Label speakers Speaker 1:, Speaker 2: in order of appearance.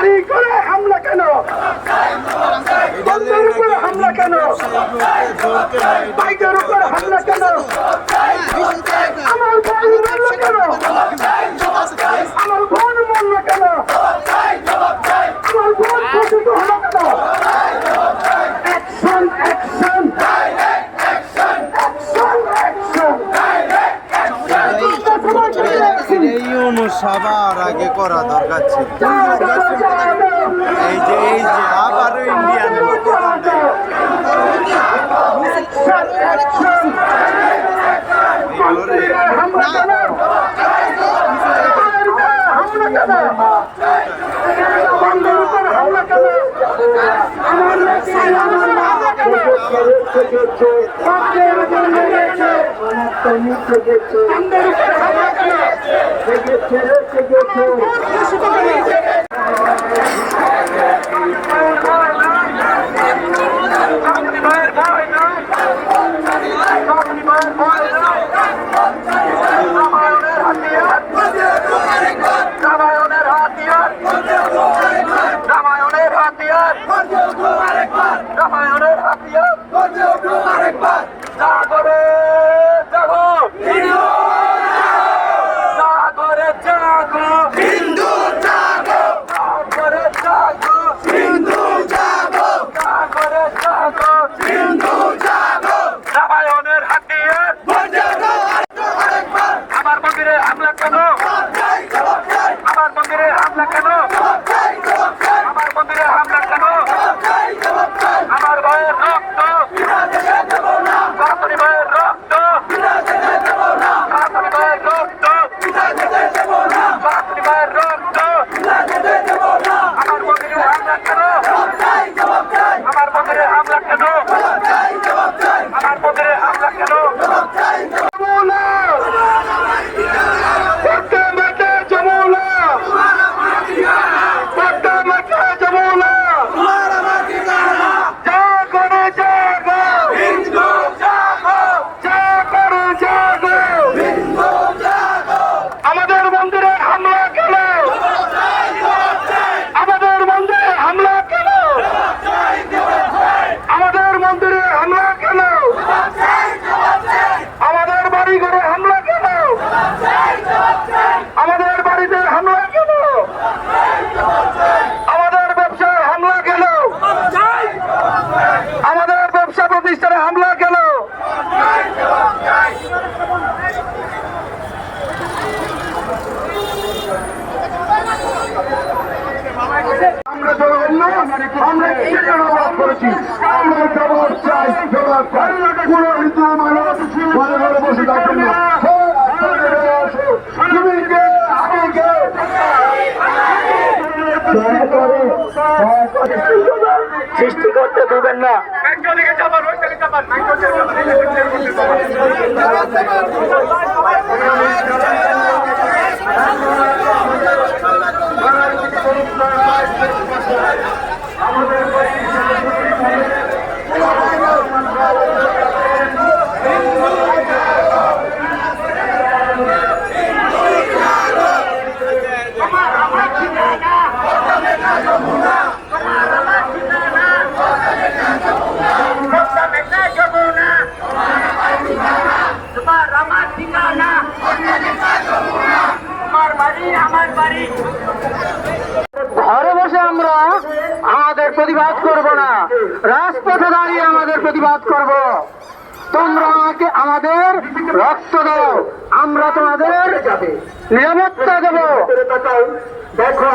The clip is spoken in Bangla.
Speaker 1: বাড়ি করে হামলা কেন? বন্ধের উপরে হামলা কেন? বাইকের উপরে হামলা কেন? আমার মরল কেন? আমার বোন কেন? আমার বোন কেন?
Speaker 2: অনুসভার আগে করা দরকার ছিল। এই যে এই যে আবারও ইন্ডিয়ান
Speaker 1: রামায়ণের বসে থাকবেন না। সৃষ্টি করতে দেবেন না
Speaker 3: তোমার আমার ঠিকানা তোমার বাড়ি আমার বাড়ি।
Speaker 1: ঘরে বসে আমরা আমাদের প্রতিবাদ করব না। রাজপথে দাঁড়িয়ে আমাদের প্রতিবাদ করব। তোমরা আমাকে আমাদের রক্ত দাও। আমরা তোমাদের নিরাপত্তা দেব। দেখো